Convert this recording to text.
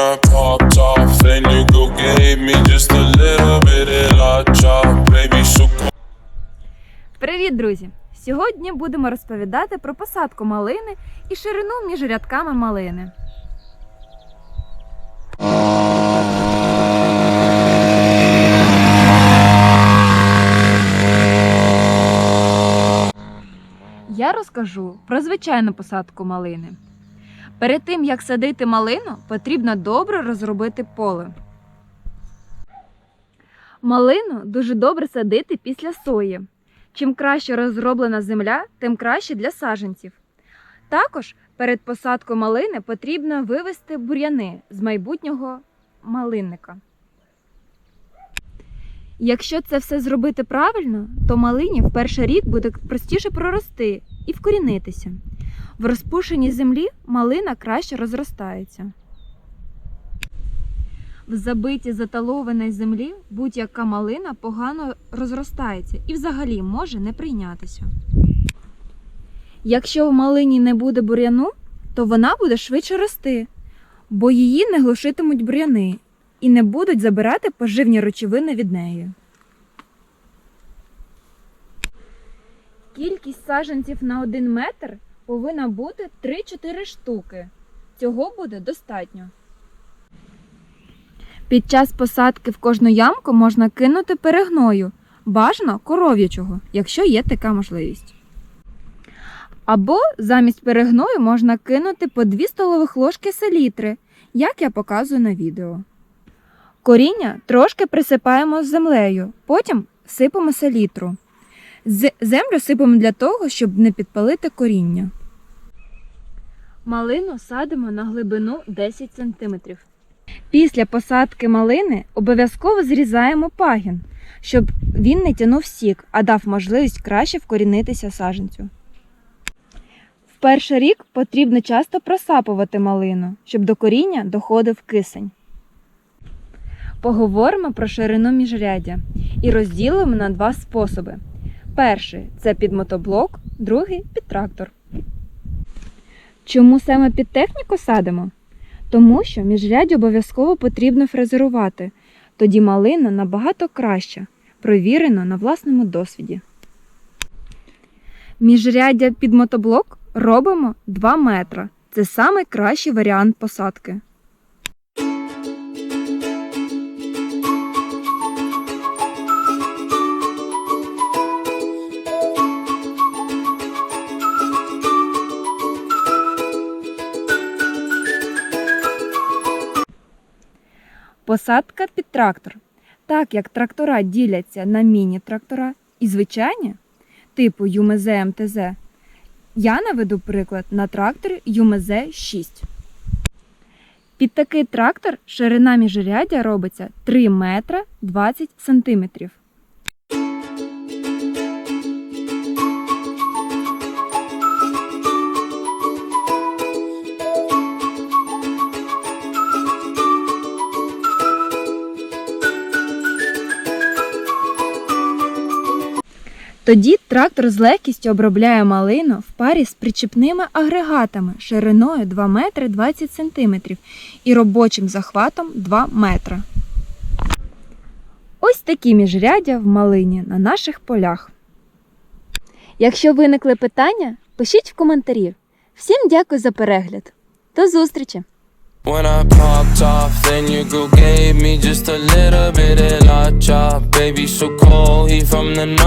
I popped off, then you go gave me just a little bit of la chop, baby, so. Привіт, друзі! Сьогодні будемо розповідати про посадку малини і ширину між рядками малини. Я розкажу про звичайну посадку малини. Перед тим як садити малину, потрібно добре розробити поле. Малину дуже добре садити після сої. Чим краще розроблена земля, тим краще для саджанців. Також перед посадкою малини потрібно вивести бур'яни з майбутнього малинника. Якщо це все зробити правильно, то малині в перший рік буде простіше прорости і вкорінитися. В розпушеній землі малина краще розростається. В забитій заталованій землі будь-яка малина погано розростається і взагалі може не прийнятися. Якщо в малині не буде бур'яну, то вона буде швидше рости, бо її не глушитимуть бур'яни і не будуть забирати поживні речовини від неї. Кількість саджанців на 1 метр повинна бути 3-4 штуки. Цього буде достатньо. Під час посадки в кожну ямку можна кинути перегною, бажано коров'ячого, якщо є така можливість. Або замість перегною можна кинути по 2 столових ложки селітри, як я показую на відео. Коріння трошки присипаємо з землею, потім сипемо селітру. Землю сипемо для того, щоб не підпалити коріння. Малину садимо на глибину 10 см. Після посадки малини обов'язково зрізаємо пагін, щоб він не тянув сік, а дав можливість краще вкорінитися саджанцю. В перший рік потрібно часто просапувати малину, щоб до коріння доходив кисень. Поговоримо про ширину міжряддя і розділимо на два способи. Перший це під мотоблок, другий під трактор. Чому саме під техніку садимо? Тому що міжрядь обов'язково потрібно фрезерувати, тоді малина набагато краща, провірено на власному досвіді. Міжряддя під мотоблок робимо 2 метра. Це найкращий варіант посадки. Посадка під трактор. Так як трактора діляться на міні-трактора і звичайні, типу ЮМЗ МТЗ, я наведу приклад на трактор ЮМЗ 6. Під такий трактор ширина міжряддя робиться 3 метра 20 сантиметрів. Тоді трактор з легкістю обробляє малину в парі з причепними агрегатами шириною 2 метри 20 сантиметрів і робочим захватом 2 метра. Ось такі міжряддя в малині на наших полях. Якщо виникли питання, пишіть в коментарі. Всім дякую за перегляд. До зустрічі! When I popped off, then you go gave me just a little bit of la chop, baby, so cold, he from the north.